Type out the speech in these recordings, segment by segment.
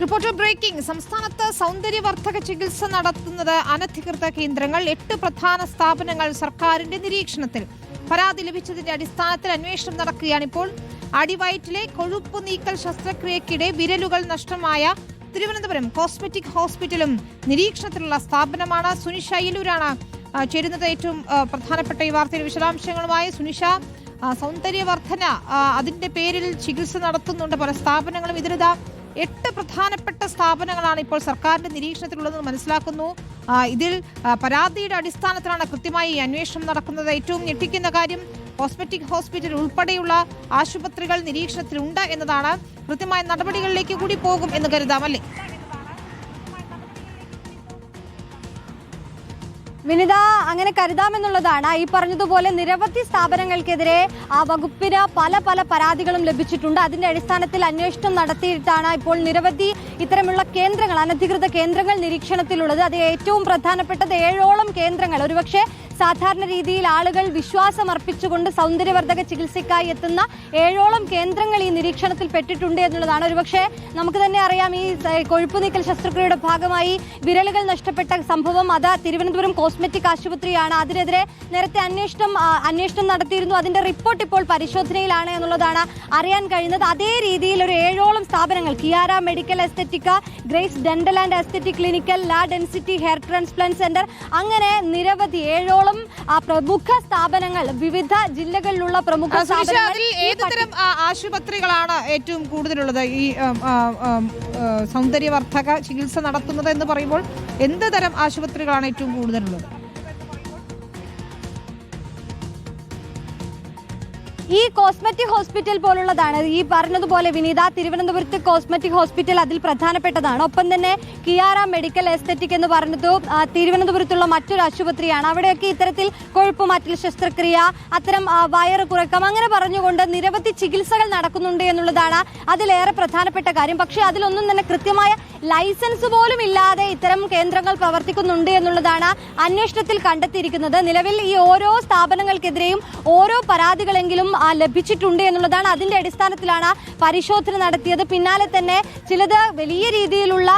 Reporter breaking. സംസ്ഥാനത്ത് സൗന്ദര്യവർദ്ധക ചികിത്സ നടത്തുന്നത് അനധികൃത കേന്ദ്രങ്ങൾ. എട്ട് പ്രധാന സ്ഥാപനങ്ങൾ സർക്കാരിന്റെ നിരീക്ഷണത്തിൽ. പരാതി ലഭിച്ചതിന്റെ അടിസ്ഥാനത്തിൽ അന്വേഷണം നടക്കുകയാണിപ്പോൾ. അടിവയറ്റിലെ കൊഴുപ്പ് നീക്കൽ ശസ്ത്രക്രിയക്കിടെ വിരലുകൾ നഷ്ടമായ തിരുവനന്തപുരം കോസ്മെറ്റിക് ഹോസ്പിറ്റലും നിരീക്ഷണത്തിലുള്ള സ്ഥാപനമാണ് സുനിഷ ആ, ചേരുന്നത് ഏറ്റവും പ്രധാനപ്പെട്ട ഈ വാർത്തയുടെ വിശദാംശങ്ങളുമായി. സുനിഷ സൗന്ദര്യവർദ്ധന അതിന്റെ പേരിൽ ചികിത്സ നടത്തുന്നുണ്ട്. പല സ്ഥാപനങ്ങളും ഇതിലിതാ എട്ട് പ്രധാനപ്പെട്ട സ്ഥാപനങ്ങളാണ് ഇപ്പോൾ സർക്കാരിന്റെ നിരീക്ഷണത്തിലുള്ളതെന്ന് മനസ്സിലാക്കുന്നു. ഇതിൽ പരാതിയുടെ അടിസ്ഥാനത്തിലാണ് കൃത്യമായി ഈ അന്വേഷണം നടക്കുന്നത്. ഏറ്റവും ഞെട്ടിക്കുന്ന കാര്യം കോസ്മെറ്റിക് ഹോസ്പിറ്റൽ ഉൾപ്പെടെയുള്ള ആശുപത്രികൾ നിരീക്ഷണത്തിലുണ്ട് എന്നതാണ്. കൃത്യമായ നടപടികളിലേക്ക് കൂടി പോകും എന്ന് കരുതാം വിനിത അങ്ങനെ കരുതാമെന്നുള്ളതാണ് ഈ പറഞ്ഞതുപോലെ നിരവധി സ്ഥാപനങ്ങൾക്കെതിരെ ആ വകുപ്പിന് പല പല പരാതികളും ലഭിച്ചിട്ടുണ്ട്. അതിന്റെ അടിസ്ഥാനത്തിൽ അന്വേഷണം നടത്തിയിട്ടാണ് ഇപ്പോൾ നിരവധി ഇത്തരമുള്ള കേന്ദ്രങ്ങൾ അനധികൃത കേന്ദ്രങ്ങൾ നിരീക്ഷണത്തിലുള്ളത്. അത് ഏറ്റവും പ്രധാനപ്പെട്ടത് ഏഴോളം കേന്ദ്രങ്ങൾ. ഒരുപക്ഷെ സാധാരണ രീതിയിൽ ആളുകൾ വിശ്വാസം അർപ്പിച്ചുകൊണ്ട് സൗന്ദര്യവർദ്ധക ചികിത്സയ്ക്കായി എത്തുന്ന ഏഴോളം കേന്ദ്രങ്ങൾ ഈ നിരീക്ഷണത്തിൽ പെട്ടിട്ടുണ്ട് എന്നുള്ളതാണ്. ഒരുപക്ഷെ നമുക്ക് തന്നെ അറിയാം ഈ കൊഴുപ്പ് നീക്കൽ ശസ്ത്രക്രിയയുടെ ഭാഗമായി വിരലുകൾ നഷ്ടപ്പെട്ട സംഭവം. അത് തിരുവനന്തപുരം കോസ്മെറ്റിക് ആശുപത്രിയാണ്. അതിനെതിരെ നേരത്തെ അന്വേഷണം അന്വേഷണം നടത്തിയിരുന്നു. അതിന്റെ റിപ്പോർട്ട് ഇപ്പോൾ പരിശോധനയിലാണ് എന്നുള്ളതാണ് അറിയാൻ കഴിയുന്നത്. അതേ രീതിയിൽ ഒരു ഏഴോളം സ്ഥാപനങ്ങൾ. Kiara medical aesthetica grace dental and aesthetic clinical la density hair transplant centre. അങ്ങനെ നിരവധി ഏഴോളം പ്രമുഖ സ്ഥാപനങ്ങൾ വിവിധ ജില്ലകളിലുള്ള പ്രമുഖ സ്ഥാപനങ്ങൾ ആശുപത്രികളാണ് ഏറ്റവും കൂടുതലുള്ളത്? ഈ സൗന്ദര്യവർദ്ധക ചികിത്സ നടത്തുന്നത് എന്ന് പറയുമ്പോൾ എന്ത് തരം ആശുപത്രികളാണ് ഏറ്റവും കൂടുതലുള്ളത്? ഈ കോസ്മെറ്റിക് ഹോസ്പിറ്റൽ പോലുള്ളതാണ്. ഈ പറഞ്ഞതുപോലെ വിനീത തിരുവനന്തപുരത്ത് കോസ്മെറ്റിക് ഹോസ്പിറ്റൽ അതിൽ പ്രധാനപ്പെട്ടതാണ്. ഒപ്പം തന്നെ കിയാറ മെഡിക്കൽ എസ്തെറ്റിക് എന്ന് പറഞ്ഞത് തിരുവനന്തപുരത്തുള്ള മറ്റൊരു ആശുപത്രിയാണ്. അവിടെയൊക്കെ ഇത്തരത്തിൽ കൊഴുപ്പ് മാറ്റൽ ശസ്ത്രക്രിയ അത്തരം വയറ് കുറക്കം അങ്ങനെ പറഞ്ഞുകൊണ്ട് നിരവധി ചികിത്സകൾ നടക്കുന്നുണ്ട് എന്നുള്ളതാണ് അതിലേറെ പ്രധാനപ്പെട്ട കാര്യം. പക്ഷേ അതിലൊന്നും തന്നെ കൃത്യമായ ലൈസൻസ് പോലും ഇല്ലാതെ ഇത്തരം കേന്ദ്രങ്ങൾ പ്രവർത്തിക്കുന്നുണ്ട് എന്നുള്ളതാണ് അന്വേഷണത്തിൽ കണ്ടെത്തിയിരിക്കുന്നത്. നിലവിൽ ഈ ഓരോ സ്ഥാപനങ്ങൾക്കെതിരെയും ഓരോ പരാതികളെങ്കിലും ലഭിച്ചിട്ടുണ്ട് എന്നുള്ളതാണ് അതിന്റെ അടിസ്ഥാനത്തിലാണ് പരിശോധന നടത്തിയത്. പിന്നാലെ തന്നെ ചിലത് വലിയ രീതിയിലുള്ള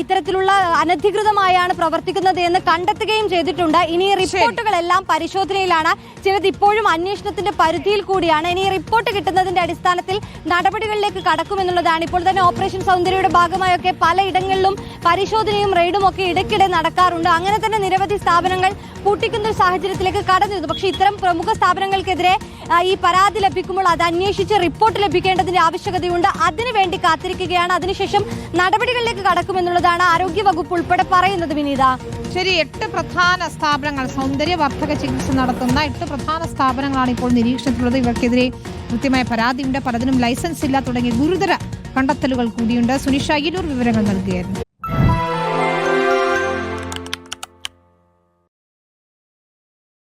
ഇത്തരത്തിലുള്ള അനധികൃതമായാണ് പ്രവർത്തിക്കുന്നത് എന്ന് കണ്ടെത്തുകയും ചെയ്തിട്ടുണ്ട്. ഇനി റിപ്പോർട്ടുകളെല്ലാം പരിശോധനയിലാണ്. ചിലത് ഇപ്പോഴും അന്വേഷണത്തിന്റെ പരിധിയിൽ കൂടിയാണ്. ഇനി റിപ്പോർട്ട് കിട്ടുന്നതിന്റെ അടിസ്ഥാനത്തിൽ നടപടികളിലേക്ക് കടക്കുമെന്നുള്ളതാണ്. ഇപ്പോൾ തന്നെ ഓപ്പറേഷൻ സൗന്ദര്യയുടെ ഭാഗമായൊക്കെ പലയിടങ്ങളിലും പരിശോധനയും റെയ്ഡും ഒക്കെ ഇടയ്ക്കിടെ നടക്കാറുണ്ട്. അങ്ങനെ തന്നെ നിരവധി സ്ഥാപനങ്ങൾ പൂട്ടിക്കുന്ന ഒരു സാഹചര്യത്തിലേക്ക് കടന്നിരുന്നു പക്ഷേ ഇത്തരം പ്രമുഖ സ്ഥാപനങ്ങൾക്കെതിരെ ഈ പരാതി ലഭിക്കുമ്പോൾ അത് അന്വേഷിച്ച് റിപ്പോർട്ട് ലഭിക്കേണ്ടതിന്റെ ആവശ്യകതയുണ്ട്. അതിനുവേണ്ടി കാത്തിരിക്കുകയാണ്. അതിനുശേഷം നടപടികളിലേക്ക് കടക്കുമെന്നുള്ളതാണ് ആരോഗ്യ വകുപ്പ് ഉൾപ്പെടെ പറയുന്നത് വിനീത. ശരി എട്ട് പ്രധാന സ്ഥാപനങ്ങൾ സൗന്ദര്യവർദ്ധക ചികിത്സ നടത്തുന്ന എട്ട് പ്രധാന സ്ഥാപനങ്ങളാണ് ഇപ്പോൾ നിരീക്ഷണത്തിലുള്ളത്. ഇവർക്കെതിരെ കൃത്യമായ പരാതിയുണ്ട്. പലതിനും ലൈസൻസ് ഇല്ല തുടങ്ങിയ ഗുരുതര കണ്ടെത്തലുകൾ കൂടിയുണ്ട്. സുനിഷ അയിലൂർ വിവരങ്ങൾ നൽകുകയായിരുന്നു